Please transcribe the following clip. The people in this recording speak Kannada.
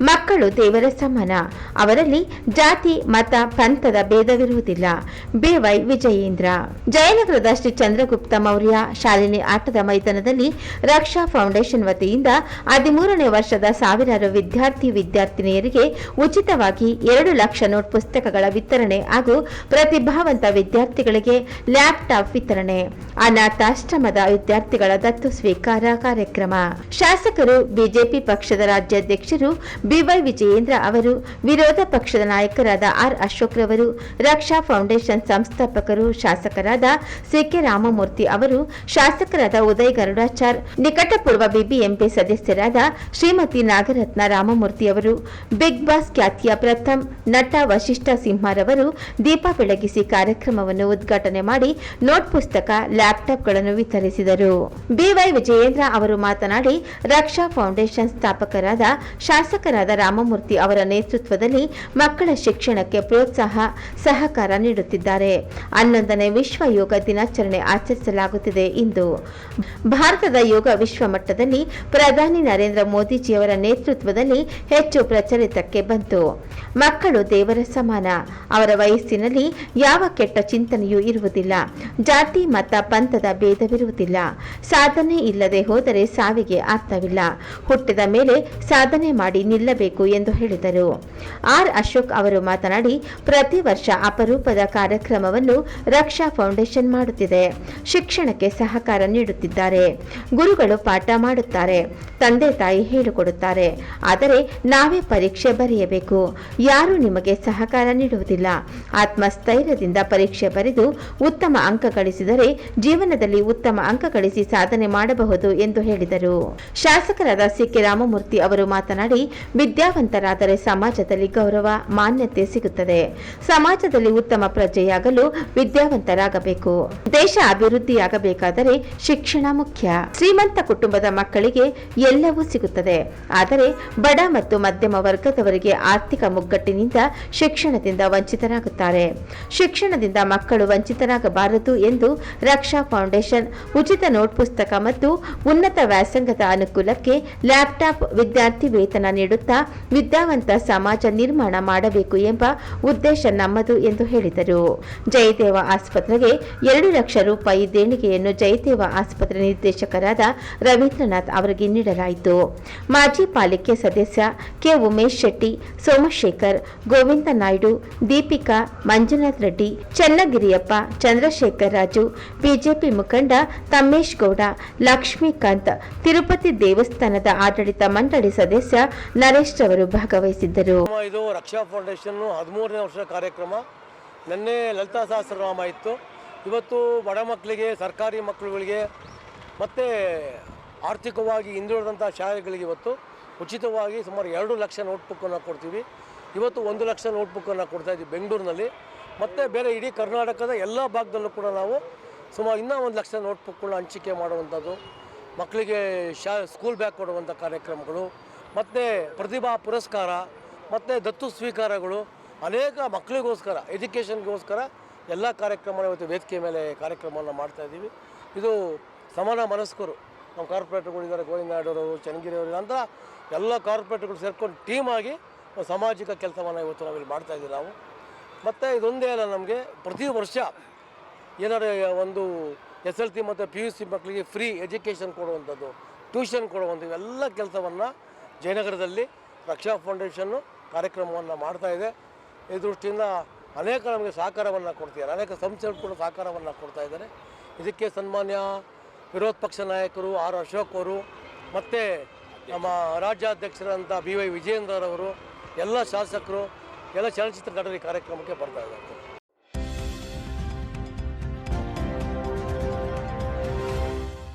ಮಕ್ಕಳು ದೇವರ ಸಮಾನ. ಅವರಲ್ಲಿ ಜಾತಿ, ಮತ, ಪಂಥದ ಭೇದವಿರುವುದಿಲ್ಲ. ಬಿವೈ ವಿಜಯೇಂದ್ರ. ಜಯನಗರದ ಶ್ರೀ ಚಂದ್ರಗುಪ್ತ ಮೌರ್ಯ ಶಾಲಿನಿ ಆಟದ ಮೈದಾನದಲ್ಲಿ ರಕ್ಷಾ ಫೌಂಡೇಶನ್ ವತಿಯಿಂದ ಹದಿಮೂರನೇ ವರ್ಷದ ಸಾವಿರಾರು ವಿದ್ಯಾರ್ಥಿ ವಿದ್ಯಾರ್ಥಿನಿಯರಿಗೆ ಉಚಿತವಾಗಿ ಎರಡು ಲಕ್ಷ ನೋಟ್ ಪುಸ್ತಕಗಳ ವಿತರಣೆ ಹಾಗೂ ಪ್ರತಿಭಾವಂತ ವಿದ್ಯಾರ್ಥಿಗಳಿಗೆ ಲ್ಯಾಪ್ಟಾಪ್ ವಿತರಣೆ. ಅನಾಥಾಶ್ರಮದ ವಿದ್ಯಾರ್ಥಿಗಳ ದತ್ತು ಸ್ವೀಕಾರ ಕಾರ್ಯಕ್ರಮ. ಶಾಸಕರು ಬಿಜೆಪಿ ಪಕ್ಷದ ರಾಜ್ಯಾಧ್ಯಕ್ಷರು ಬಿವೈ ವಿಜಯೇಂದ್ರ ಅವರು, ವಿರೋಧ ಪಕ್ಷದ ನಾಯಕರಾದ ಆರ್ ಅಶೋಕ್ ರವರು, ರಕ್ಷಾ ಫೌಂಡೇಶನ್ ಸಂಸ್ಥಾಪಕರು, ಶಾಸಕರಾದ ಸಿಕೆ ರಾಮಮೂರ್ತಿ ಅವರು, ಶಾಸಕರಾದ ಉದಯ್ ಗರುಡಾಚಾರ್, ನಿಕಟಪೂರ್ವ ಬಿಬಿಎಂಪಿ ಸದಸ್ಯರಾದ ಶ್ರೀಮತಿ ನಾಗರತ್ನ ರಾಮಮೂರ್ತಿ ಅವರು, ಬಿಗ್ ಬಾಸ್ ಖ್ಯಾತಿಯ ಪ್ರಥಮ್ ನಟ ವಶಿಷ್ಠ ಸಿಂಹರವರು ದೀಪ ಬೆಳಗಿಸಿ ಕಾರ್ಯಕ್ರಮವನ್ನು ಉದ್ಘಾಟನೆ ಮಾಡಿ ನೋಟ್ ಪುಸ್ತಕ, ಲ್ಯಾಪ್ಟಾಪ್ಗಳನ್ನು ವಿತರಿಸಿದರು. ಬಿವೈ ವಿಜಯೇಂದ್ರ ಅವರು ಮಾತನಾಡಿ, ರಕ್ಷಾ ಫೌಂಡೇಶನ್ ಸ್ಥಾಪಕರಾದ ಶಾಸಕರಾದ ರಾಮಮೂರ್ತಿ ಅವರ ನೇತೃತ್ವದಲ್ಲಿ ಮಕ್ಕಳ ಶಿಕ್ಷಣಕ್ಕೆ ಪ್ರೋತ್ಸಾಹ, ಸಹಕಾರ ನೀಡುತ್ತಿದ್ದಾರೆ. ಹನ್ನೊಂದನೇ ವಿಶ್ವ ಯೋಗ ದಿನಾಚರಣೆ ಆಚರಿಸಲಾಗುತ್ತಿದೆ ಇಂದು. ಭಾರತದ ಯೋಗ ವಿಶ್ವ ಮಟ್ಟದಲ್ಲಿ ಪ್ರಧಾನಿ ನರೇಂದ್ರ ಮೋದಿಜಿಯವರ ನೇತೃತ್ವದಲ್ಲಿ ಹೆಚ್ಚು ಪ್ರಚಲಿತಕ್ಕೆ ಬಂತು. ಮಕ್ಕಳು ದೇವರ ಸಮಾನ. ಅವರ ವಯಸ್ಸಿನಲ್ಲಿ ಯಾವ ಕೆಟ್ಟ ಚಿಂತನೆಯೂ ಇರುವುದಿಲ್ಲ. ಜಾತಿ, ಮತ, ಪಂಥದ ಭೇದವಿರುವುದಿಲ್ಲ. ಸಾಧನೆ ಇಲ್ಲದೆ ಹೋದರೆ ಸಾವಿಗೆ ಅರ್ಥವಿಲ್ಲ. ಹುಟ್ಟಿದ ಮೇಲೆ ಸಾಧನೆ ಮಾಡಿ ನಿಲ್ಲಬೇಕು ಎಂದು ಹೇಳಿದರು. ಆರ್. ಅಶೋಕ್ ಅವರು ಮಾತನಾಡಿ, ಪ್ರತಿ ವರ್ಷ ಅಪರೂಪದ ಕಾರ್ಯಕ್ರಮವನ್ನು ರಕ್ಷಾ ಫೌಂಡೇಶನ್ ಮಾಡುತ್ತಿದೆ. ಶಿಕ್ಷಣಕ್ಕೆ ಸಹಕಾರ ನೀಡುತ್ತಿದ್ದಾರೆ. ಗುರುಗಳು ಪಾಠ ಮಾಡುತ್ತಾರೆ. ತಂದೆ ತಾಯಿ ಹೇಳಿಕೊಡುತ್ತಾರೆ. ಆದರೆ ನಾವೇ ಪರೀಕ್ಷೆ ಬರೆಯಬೇಕು. ಯಾರು ನಿಮಗೆ ಸಹಕಾರ ನೀಡುವುದಿಲ್ಲ. ಆತ್ಮಸ್ಥೈರ್ಯದಿಂದ ಪರೀಕ್ಷೆ ಬರೆದು ಉತ್ತಮ ಅಂಕ ಗಳಿಸಿದರೆ ಜೀವನದಲ್ಲಿ ಉತ್ತಮ ಅಂಕ ಗಳಿಸಿ ಸಾಧನೆ ಮಾಡಬಹುದು ಎಂದು ಹೇಳಿದರು. ಶಾಸಕರಾದ ಸಿಕೆ ರಾಮಮೂರ್ತಿ ಅವರು ಮಾತನಾಡಿ ವಿದ್ಯಾವಂತರಾದರೆ ಸಮಾಜದಲ್ಲಿ ಗೌರವ, ಮಾನ್ಯತೆ ಸಿಗುತ್ತದೆ. ಸಮಾಜದಲ್ಲಿ ಉತ್ತಮ ಪ್ರಜೆಯಾಗಲು ವಿದ್ಯಾವಂತರಾಗಬೇಕು. ದೇಶ ಅಭಿವೃದ್ಧಿಯಾಗಬೇಕಾದರೆ ಶಿಕ್ಷಣ ಮುಖ್ಯ. ಶ್ರೀಮಂತ ಕುಟುಂಬದ ಮಕ್ಕಳಿಗೆ ಎಲ್ಲವೂ ಸಿಗುತ್ತದೆ. ಆದರೆ ಬಡ ಮತ್ತು ಮಧ್ಯಮ ವರ್ಗದವರಿಗೆ ಆರ್ಥಿಕ ಮುಗ್ಗಟ್ಟಿನಿಂದ ಶಿಕ್ಷಣದಿಂದ ವಂಚಿತರಾಗುತ್ತಾರೆ. ಶಿಕ್ಷಣದಿಂದ ಮಕ್ಕಳು ವಂಚಿತರಾಗಬಾರದು ಎಂದು ರಕ್ಷಾ ಫೌಂಡೇಶನ್, ಉಚಿತ ನೋಟ್ ಪುಸ್ತಕ ಮತ್ತು ಉನ್ನತ ವ್ಯಾಸಂಗದ ಅನುಕೂಲಕ್ಕೆ ಲ್ಯಾಪ್ಟಾಪ್ ವಿದ್ಯಾರ್ಥಿ ವೇತನ ನೀಡುತ್ತಾ ವಿದ್ಯಾವಂತ ಸಮಾಜ ನಿರ್ಮಾಣ ಮಾಡಬೇಕು ಎಂಬ ಉದ್ದೇಶ ನಮ್ಮದು ಎಂದು ಹೇಳಿದರು. ಜಯದೇವ ಆಸ್ಪತ್ರೆಗೆ ಎರಡು ಲಕ್ಷ ರೂಪಾಯಿ ದೇಣಿಗೆಯನ್ನು ಜಯದೇವ ಆಸ್ಪತ್ರೆ ನಿರ್ದೇಶಕರಾದ ರವೀಂದ್ರನಾಥ್ ಅವರಿಗೆ ನೀಡಲಾಯಿತು. ಮಾಜಿ ಪಾಲಿಕೆ ಸದಸ್ಯ ಕೆ. ಉಮೇಶ್ ಶೆಟ್ಟಿ, ಸೋಮಶೇಖರ್, ಗೋವಿಂದ ನಾಯ್ಡು, ದೀಪಿಕಾ, ಮಂಜುನಾಥ್ ರೆಡ್ಡಿ, ಚನ್ನಗಿರಿಯಪ್ಪ, ಚಂದ್ರಶೇಖರ್ ರಾಜು, ಬಿಜೆಪಿ ಮುಖಂಡ ತಮ್ಮೇಶ್ ಗೌಡ, ಲಕ್ಷ್ಮೀಕಾಂತ್, ತಿರುಪತಿ ದೇವಸ್ಥಾನದ ಆಡಳಿತ ಮಂಡಳಿ ಸದಸ್ಯ ನರೇಶ್ ರವರು ಭಾಗವಹಿಸಿದ್ದರು. ಇದು ರಕ್ಷಾ ಫೌಂಡೇಶನ್ ಹದಿಮೂರನೇ ವರ್ಷದ ಕಾರ್ಯಕ್ರಮ. ನಿನ್ನೆ ಲಲಿತಾ ಸಹಸ್ರನಾಮ ಇತ್ತು. ಇವತ್ತು ಬಡ ಮಕ್ಕಳಿಗೆ, ಸರ್ಕಾರಿ ಮಕ್ಕಳುಗಳಿಗೆ, ಮತ್ತು ಆರ್ಥಿಕವಾಗಿ ಹಿಂದುಳಿದಂಥ ಶಾಲೆಗಳಿಗೆ ಇವತ್ತು ಉಚಿತವಾಗಿ ಸುಮಾರು ಎರಡು ಲಕ್ಷ ನೋಟ್ಬುಕ್ಕನ್ನು ಕೊಡ್ತೀವಿ. ಇವತ್ತು ಒಂದು ಲಕ್ಷ ನೋಟ್ಬುಕ್ಕನ್ನು ಕೊಡ್ತಾ ಇದ್ದೀವಿ ಬೆಂಗಳೂರಿನಲ್ಲಿ. ಮತ್ತು ಬೇರೆ ಇಡೀ ಕರ್ನಾಟಕದ ಎಲ್ಲ ಭಾಗದಲ್ಲೂ ಕೂಡ ನಾವು ಸುಮಾರು ಇನ್ನೂ ಒಂದು ಲಕ್ಷ ನೋಟ್ಬುಕ್ಗಳನ್ನ ಹಂಚಿಕೆ ಮಾಡುವಂಥದ್ದು. ಮಕ್ಕಳಿಗೆ ಶಾ ಸ್ಕೂಲ್ ಬ್ಯಾಗ್ ಕೊಡುವಂಥ ಕಾರ್ಯಕ್ರಮಗಳು. ಮತ್ತು ಪ್ರತಿಭಾ ಪುರಸ್ಕಾರ, ಮತ್ತು ದತ್ತು ಸ್ವೀಕಾರಗಳು ಅನೇಕ ಮಕ್ಕಳಿಗೋಸ್ಕರ ಎಜುಕೇಷನ್ಗೋಸ್ಕರ ಎಲ್ಲ ಕಾರ್ಯಕ್ರಮ ಇವತ್ತು ವೇದಿಕೆ ಮೇಲೆ ಕಾರ್ಯಕ್ರಮವನ್ನು ಮಾಡ್ತಾ ಇದ್ದೀವಿ. ಇದು ಸಮಾನ ಮನಸ್ಕರು, ನಮ್ಮ ಕಾರ್ಪೊರೇಟ್ಗಳಿದ್ದಾರೆ ಚನ್ನಗಿರಿ ಅವರು ಅಂತ ಎಲ್ಲ ಕಾರ್ಪೊರೇಟ್ಗಳು ಸೇರ್ಕೊಂಡು ಟೀಮ್ ಆಗಿ ಒಂದು ಸಾಮಾಜಿಕ ಕೆಲಸವನ್ನು ಇವತ್ತು ನಾವಿಲ್ಲಿ ಮಾಡ್ತಾ ಇದ್ದೀವಿ ನಾವು. ಮತ್ತು ಇದೊಂದೇ ಅಲ್ಲ ನಮಗೆ ಪ್ರತಿ ವರ್ಷ ಏನಾದ್ರೆ ಒಂದು ಎಸ್ ಎಲ್ ಸಿ ಮತ್ತು ಪಿ ಯು ಸಿ ಮಕ್ಕಳಿಗೆ ಫ್ರೀ ಎಜುಕೇಷನ್ ಕೊಡುವಂಥದ್ದು ಟ್ಯೂಷನ್ ಕೊಡುವಂಥದ್ದು ಇವೆಲ್ಲ ಕೆಲಸವನ್ನು ಜಯನಗರದಲ್ಲಿ ರಕ್ಷಾ ಫೌಂಡೇಶನ್ನು ಕಾರ್ಯಕ್ರಮವನ್ನು ಮಾಡ್ತಾ ಇದೆ. ಈ ದೃಷ್ಟಿಯಿಂದ ಅನೇಕ ನಮಗೆ ಸಹಕಾರವನ್ನು ಕೊಡ್ತಿದ್ದಾರೆ. ಅನೇಕ ಸಂಸ್ಥೆಗಳು ಕೂಡ ಸಹಕಾರವನ್ನು ಕೊಡ್ತಾ ಇದ್ದಾರೆ. ಇದಕ್ಕೆ ಸನ್ಮಾನ್ಯ ವಿರೋಧ ಪಕ್ಷ ನಾಯಕರು ಆರ್ ಅಶೋಕ್ ಅವರು, ಮತ್ತು ನಮ್ಮ ರಾಜ್ಯಾಧ್ಯಕ್ಷರಂಥ ಬಿ ವೈ ವಿಜಯೇಂದ್ರರವರು, ಎಲ್ಲ ಶಾಸಕರು, ಎಲ್ಲ ಚಲನಚಿತ್ರ ನಟರು ಈ ಕಾರ್ಯಕ್ರಮಕ್ಕೆ ಬರ್ತಾ ಇದ್ದಾರೆ.